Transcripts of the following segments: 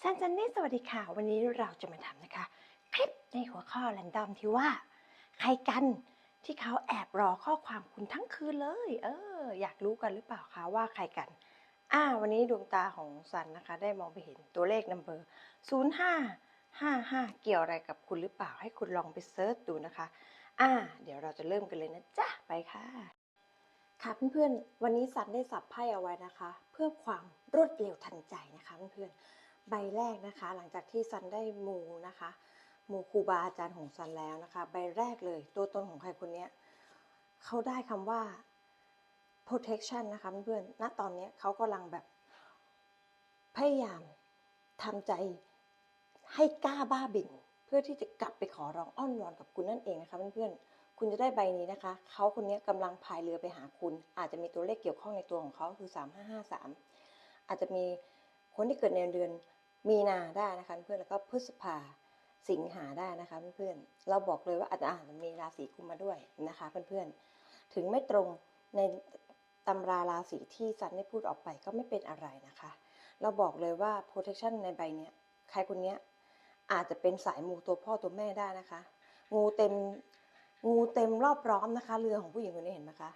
แซนจันนี่สวัสดีค่ะ วันนี้เราจะมาทำนะคะ คลิปในหัวข้อแรนดอมที่ว่า ใครกันที่เขาแอบรอข้อความคุณทั้งคืนเลย เออ อยากรู้กันหรือเปล่าคะว่าใครกัน อ่า วันนี้ดวงตาของซันนะคะ ได้มองไปเห็นตัวเลขนัมเบอร์ศูนย์ห้าห้าห้าเกี่ยวอะไรกับคุณหรือเปล่าให้คุณลองไปเซิร์ชดูนะคะ อ่า เดี๋ยวเราจะเริ่มกันเลยนะจ๊ะไปค่ะ ค่ะเพื่อนๆวันนี้สันได้สับไพ่เอาไว้นะคะ เพื่อความรวดเร็วทันใจนะคะเพื่อนๆ ใบแรกนะคะ หลังจากที่ซันได้มูนะคะมูครูบาอาจารย์ของซันแล้วนะคะ ใบแรกเลย ตัวตนของใครคนนี้เขาได้คำว่า protection นะคะเพื่อนๆณตอนนี้เขากำลังแบบพยายามทำใจให้กล้าบ้าบิ่นเพื่อที่จะกลับไปขอร้องอ้อนวอนกับคุณนั่นเองนะคะเพื่อนๆ คุณจะได้ใบนี้นะคะ เขาคนนี้กำลังพายเรือไปหาคุณ อาจจะมีตัวเลขเกี่ยวข้องในตัวของเขาคือ 3553 อาจจะมีคนที่เกิดในเดือน มีนาได้นะคะเพื่อนแล้วก็พฤษภาสิงหาได้นะคะเพื่อนเราบอกเลยว่าอาจจะอาจจะมีราศีกุมมาด้วยนะคะเพื่อนๆถึงไม่ตรงในตำราราศีที่ซันได้พูดออกไปก็ไม่เป็นอะไรนะคะ เราบอกเลยว่า protection ในใบเนี้ยใครคนเนี้ยอาจจะเป็นสายมูตัวพ่อตัวแม่ได้นะคะ งูเต็มงูเต็มรอบร้อมนะคะ เรือของผู้หญิงคนนี้เห็นไหมคะ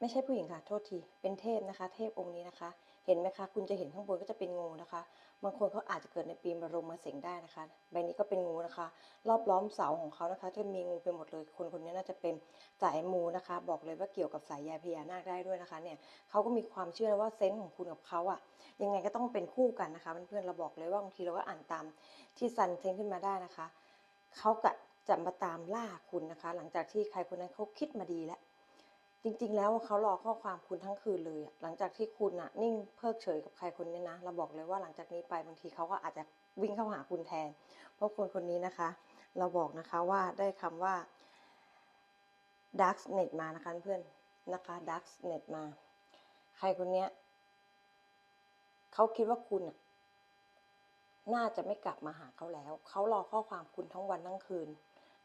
ไม่ใช่ผู้หญิงค่ะ โทษที เป็นเทพนะคะ เทพองค์นี้นะคะ เห็นไหมคะ คุณจะเห็นข้างบนก็จะเป็นงูนะคะ บางคนเขาอาจจะเกิดในปีมะโรงมาเสงได้นะคะ ใบนี้ก็เป็นงูนะคะ รอบล้อมเสาของเขานะคะ จะมีงูไปหมดเลย คนคนนี้น่าจะเป็นสายมูนะคะ บอกเลยว่าเกี่ยวกับสายใยพญานาคได้ด้วยนะคะ เนี่ยเขาก็มีความเชื่อว่าเซนส์ของคุณกับเขาอะยังไงก็ต้องเป็นคู่กันนะคะเพื่อนๆเราบอกเลยว่าบางทีเราก็อ่านตามที่ซันเซนขึ้นมาได้นะคะเขากะจะมาตามล่าคุณนะคะ หลังจากที่ใครคนนั้นเขาคิดมาดีแล้ว จริงๆ แล้วเขารอข้อความคุณทั้งคืนเลย หลังจากที่คุณอะนิ่งเพิกเฉยกับใครคนนี้นะ เราบอกเลยว่าหลังจากนี้ไปบางทีเขาก็อาจจะวิ่งเข้าหาคุณแทน เพราะคนคนนี้นะคะ เราบอกนะคะว่าได้คำว่า dark net มานะคะเพื่อนนะคะ dark net มา ใครคนเนี้ยเขาคิดว่าคุณอะน่าจะไม่กลับมาหาเขาแล้ว เขารอข้อความคุณทั้งวันทั้งคืน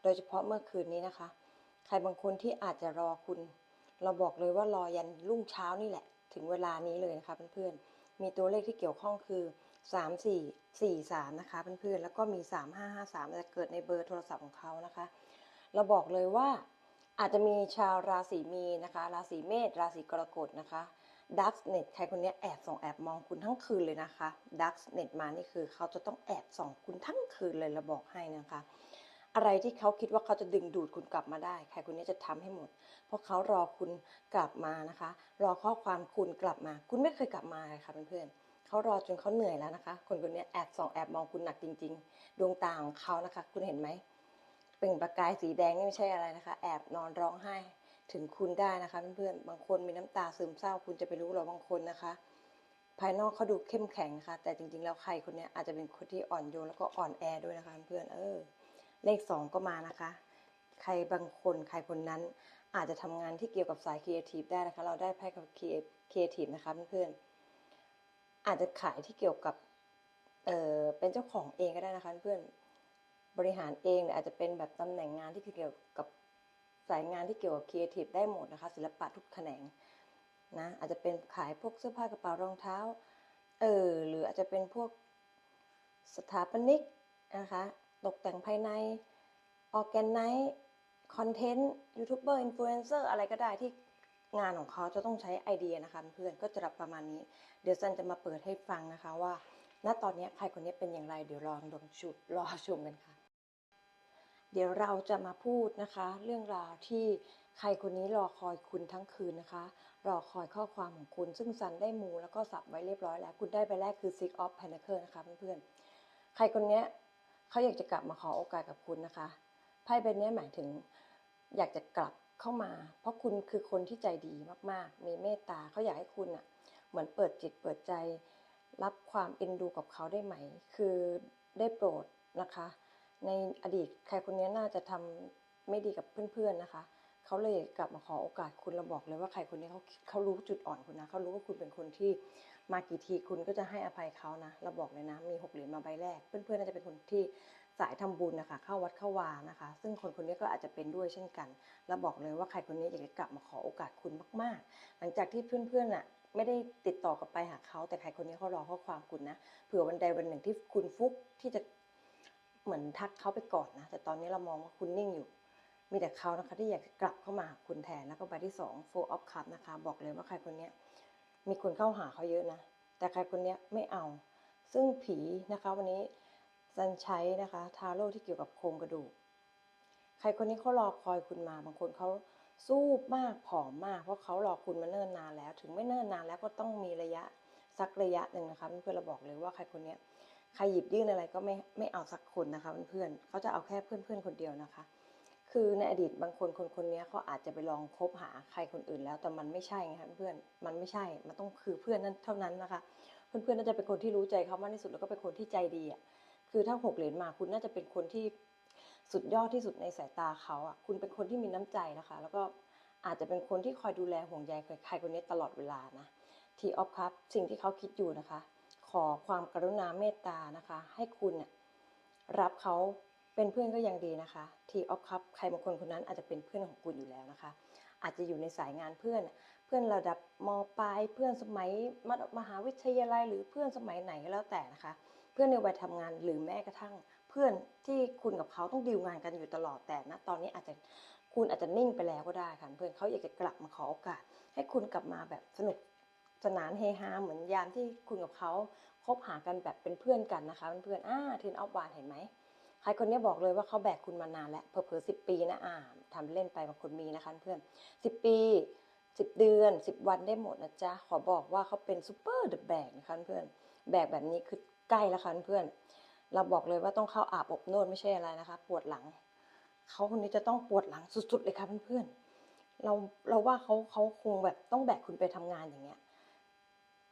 โดยเฉพาะเมื่อคืนนี้นะคะ ใครบางคนที่อาจจะรอคุณ เราบอกเลยว่ารอยันรุ่งเช้านี่แหละ ถึงเวลานี้เลยนะคะเพื่อนๆมีตัวเลขที่เกี่ยวข้องคือ 3 4 4 3นะคะเพื่อนๆแล้วก็มี 3 5 5 3จะเกิดในเบอร์โทรศัพท์ของเขานะคะ เราบอกเลยว่าอาจจะมีชาวราศีมีนนะคะ ราศีเมษราศีกรกฎนะคะดักเน็ตใครคนนี้แอบส่องแอบมองคุณทั้งคืนเลยนะคะดักเน็ตมานี่คือเขาจะต้องแอบส่องคุณทั้งคืนเลยเราบอกให้นะคะ อะไรที่เขาคิดว่าเขาจะดึงดูดคุณกลับมาได้ใครคนนี้จะทำให้หมด เพราะเขารอคุณกลับมานะคะ รอข้อความคุณกลับมา คุณไม่เคยกลับมาเลยค่ะเพื่อนๆเขารอจนเขาเหนื่อยแล้วนะคะ คนคนนี้แอบส่องแอบมองคุณหนักจริง ๆ ดวงตาของเขานะคะ คุณเห็นไหมเปล่งประกายสีแดงนี่ไม่ใช่อะไรนะคะ แอบนอนร้องไห้ถึงคุณได้นะคะเพื่อนๆบางคนมีน้ำตาซึมเศร้า คุณจะไปรู้หรอบางคนนะคะภายนอกเขาดูเข้มแข็งนะคะแต่จริงๆ แล้วใครคนนี้อาจจะเป็นคนที่อ่อนโยนแล้วก็อ่อนแอด้วยนะคะเพื่อนเออ เลขสองก็มานะคะ ใครบางคนใครคนนั้นอาจจะทำงานที่เกี่ยวกับสายครีเอทีฟได้นะคะ เราได้ไพ่กับครีเอทีฟนะคะเพื่อนๆอาจจะขายที่เกี่ยวกับเออเป็นเจ้าของเองก็ได้นะคะเพื่อนบริหารเองหรืออาจจะเป็นแบบตำแหน่งงานที่เกี่ยวกับสายงานที่เกี่ยวกับครีเอทีฟได้หมดนะคะ ศิลปะทุกแขนงนะอาจจะเป็นขายพวกเสื้อผ้ากระเป๋ารองเท้าเออหรืออาจจะเป็นพวกสถาปนิกนะคะ ตกแต่งภายในออแกนไนซ์คอนเทนต์ยูทูบเบอร์อินฟลูเอนเซอร์อะไรก็ได้ที่งานของเขาจะต้องใช้ไอเดียนะคะเพื่อนก็จะรับประมาณนี้ เดี๋ยวซันจะมาเปิดให้ฟังนะคะว่า ณตอนนี้ใครคนนี้เป็นอย่างไรเดี๋ยวลองดมชุดรอชมกันค่ะ เดี๋ยวเราจะมาพูดนะคะ เรื่องราวที่ใครคนนี้รอคอยคุณทั้งคืนนะคะ รอคอยข้อความของคุณ ซึ่งซันได้มูแล้วก็สับไว้เรียบร้อยแล้ว คุณได้ไปแรกคือ Six of Pentacle นะคะเพื่อนๆใครคนนี้ เขาอยากจะกลับมาขอโอกาสกับคุณนะคะไพ่ใบนี้หมายถึงอยากจะกลับเข้ามา เพราะคุณคือคนที่ใจดีมากๆ มีเมตตาเขาอยากให้คุณอะ เหมือนเปิดจิตเปิดใจ รับความเอ็นดูกับเขาได้ไหม คือได้โปรดนะคะ ในอดีตใครคนนี้น่าจะทำไม่ดีกับเพื่อนๆนะคะ เขาเลยกลับมาขอโอกาสคุณเราบอกเลยว่าใครคนนี้เขาเขารู้จุดอ่อนคุณนะเขารู้ว่าคุณเป็นคนที่มากี่ทีคุณก็จะให้อภัยเขานะเราบอกเลยนะ มีหกเหรียญมาใบแรก เพื่อนๆน่าจะเป็นคนที่สายทำบุญนะคะ เข้าวัดเข้าวานะคะ ซึ่งคนคนนี้ก็อาจจะเป็นด้วยเช่นกันเราบอกเลยว่าใครคนนี้อยากจะกลับมาขอโอกาสคุณมาก ๆ หลังจากที่เพื่อนๆน่ะไม่ได้ติดต่อกลับไปหาเขาแต่ใครคนนี้เขารอข้อความคุณนะเผื่อวันใดวันหนึ่งที่คุณฟุกที่จะเหมือนทักเขาไปก่อนนะแต่ตอนนี้เรามองว่าคุณนิ่งอยู่ มีแต่เขานะคะที่อยากกลับเข้ามาหาคุณแทนแล้วก็ใบที่สอง four of cup นะคะ บอกเลยว่าใครคนนี้มีคนเข้าหาเขาเยอะนะ แต่ใครคนนี้ไม่เอา ซึ่งผีนะคะวันนี้ซันใช้นะคะทาโร่ที่เกี่ยวกับโครงกระดูก ใครคนนี้เขารอคอยคุณมา บางคนเขาสู้มากผอมมาก เพราะเขารอคุณมาเนิ่นนานแล้ว ถึงไม่เนิ่นนานแล้วก็ต้องมีระยะสักระยะหนึ่งนะคะเพื่อนๆเราบอกเลยว่าใครคนนี้ใครหยิบยื่นอะไรก็ไม่ไม่เอาสักคนนะคะเพื่อนๆเขาจะเอาแค่เพื่อนๆคนเดียวนะคะ คือในอดีตบางคนคนคนนี้เขาอาจจะไปลองคบหาใครคนอื่นแล้วแต่มันไม่ใช่ไงคะเพื่อนมันไม่ใช่มันต้องคือเพื่อนนั้นเท่านั้นนะคะ เพื่อนๆน่าจะเป็นคนที่รู้ใจเขามากที่สุดแล้วก็เป็นคนที่ใจดีอะคือถ้าหกเหรียญมาคุณน่าจะเป็นคนที่สุดยอดที่สุดในสายตาเขาอะคุณเป็นคนที่มีน้ำใจนะคะ แล้วก็อาจจะเป็นคนที่คอยดูแลห่วงใยใครคนนี้ตลอดเวลานะทีออฟครับสิ่งที่เขาคิดอยู่นะคะ ขอความกรุณาเมตตานะคะ ให้คุณรับเขา เป็นเพื่อนก็ยังดีนะคะ ทีออฟครับใครบางคนคนนั้นอาจจะเป็นเพื่อนของคุณอยู่แล้วนะคะ อาจจะอยู่ในสายงานเพื่อน เพื่อนระดับมปลายเพื่อนสมัยมัธมหาวิทยาลัยหรือเพื่อนสมัยไหนก็แล้วแต่นะคะ เพื่อนในวัยทำงานหรือแม้กระทั่ง เพื่อนที่คุณกับเขาต้องดีลงานกันอยู่ตลอดแต่นะตอนนี้อาจจะคุณอาจจะนิ่งไปแล้วก็ได้ค่ะเพื่อนเขาอยากจะกลับมาขอโอกาส ให้คุณกลับมาแบบสนุกสนานเฮฮาเหมือนยามที่คุณกับเขาคบหากันแบบเป็นเพื่อนกันนะคะเพื่อนๆอ่าเทนออฟวานเห็นไหม ใครคนนี้บอกเลยว่าเขาแบกคุณมานานแล้วเผลอๆสิปีนะอ่าทำเล่นไปบางคนมีนะคะเพื่อนสิบปีสิบเดือนสิบวันได้หมดนะจ๊ะขอบอกว่าเขาเป็นซูเปอร์เดอะแบกนะคะเพื่อนแบกแบบนี้คือใกล้แล้วค่ะเพื่อน เราบอกเลยว่าต้องเข้าอาบอบนวดไม่ใช่อะไรนะคะ ปวดหลังเขาคนนี้จะต้องปวดหลังสุดๆเลยค่ะเพื่อนๆเราเราว่าเขาเขาคงแบบต้องแบกคุณไปทำงานอย่างเงี้ย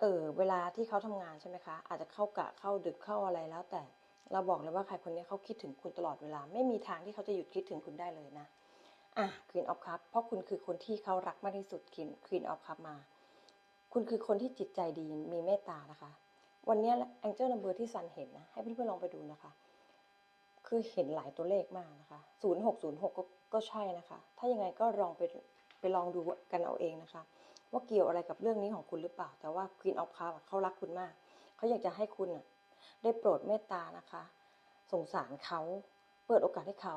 เออเวลาที่เขาทำงานใช่ไหมคะ อาจจะเข้ากะเข้าดึกเข้าอะไรแล้วแต่ เราบอกเลยว่าใครคนนี้เขาคิดถึงคุณตลอดเวลา ไม่มีทางที่เขาจะหยุดคิดถึงคุณได้เลยนะ อะ Queen of Cup เพราะคุณคือคนที่เขารักมากที่สุด Queen Queen of Cup มา คุณคือคนที่จิตใจดีมีเมตตานะคะ วันนี้ Angel Number ที่ซันเห็นนะ ให้เพื่อนๆลองไปดูนะคะ คือเห็นหลายตัวเลขมากนะคะ 0606 ก็ก็ใช่นะคะ ถ้ายังไงก็ลองไปไปลองดูกันเอาเองนะคะ ว่าเกี่ยวอะไรกับเรื่องนี้ของคุณหรือเปล่า แต่ว่า Queen of Cups อะเขารักคุณมาก เขาอยากจะให้คุณน่ะ ได้โปรดเมตตานะคะ สงสารเขาเปิดโอกาสให้เขา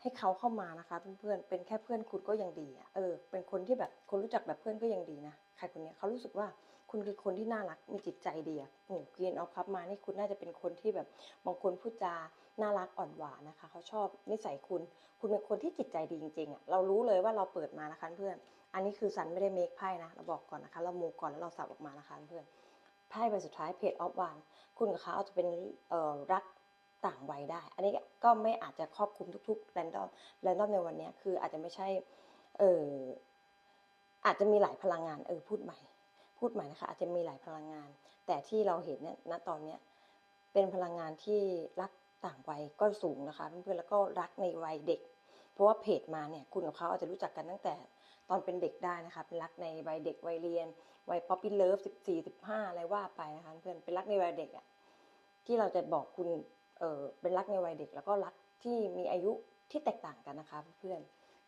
ให้เขาเข้ามานะคะเพื่อนๆเป็นแค่เพื่อนคุณก็ยังดีอะเออเป็นคนที่แบบคนรู้จักแบบเพื่อนก็ยังดีนะใครคนนี้เขารู้สึกว่าคุณคือคนที่น่ารักมีจิตใจดีอะโอ้เกียนเอาพับมานี่คุณน่าจะเป็นคนที่แบบบางคนพูดจาน่ารักอ่อนหวานนะคะเขาชอบนิสัยคุณ คุณเป็นคนที่จิตใจดีจริงๆอะเรารู้เลยว่าเราเปิดมานะคะเพื่อน อันนี้คือสันไม่ได้เมคไพ่นะเราบอกก่อนนะคะ เรามูก่อนแล้วเราสับออกมานะคะเพื่อน ไพ่ใบสุดท้ายเพจออฟวันคุณกับเขาอาจจะเป็นรักต่างวัยได้ อันนี้ก็ไม่อาจจะครอบคลุมทุกๆแรนดอมแรนดอมในวันนี้คืออาจจะไม่ใช่เอออาจจะมีหลายพลังงานเออพูดใหม่ พูดใหม่นะคะ อาจจะมีหลายพลังงาน แต่ที่เราเห็นเนี่ยณตอนเนี้ยเป็นพลังงานที่รักต่างวัยก็สูงนะคะเพื่อนๆแล้วก็รักในวัยเด็ก เพราะว่าเพจมาเนี่ยคุณกับเขาอาจจะรู้จักกันตั้งแต่ตอนเป็นเด็กได้นะคะเป็นรักในวัยเด็กวัยเรียน วัยป๊อปปี้เลิฟสิบสี่สิบห้าอะไรว่าไปนะคะเพื่อนเป็นรักในวัยเด็กอะที่เราจะบอกคุณเออเป็นรักในวัยเด็ก แล้วก็รักที่มีอายุที่แตกต่างกันนะคะเพื่อน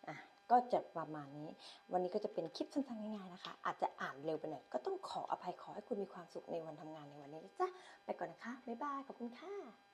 อะก็จะประมาณนี้ วันนี้ก็จะเป็นคลิปสั้นๆง่ายๆนะคะ อาจจะอ่านเร็วไปหน่อยก็ต้องขออภัยขอให้คุณมีความสุขในวันทำงานในวันนี้นะจ๊ะไปก่อนนะคะบ๊ายบายขอบคุณค่ะ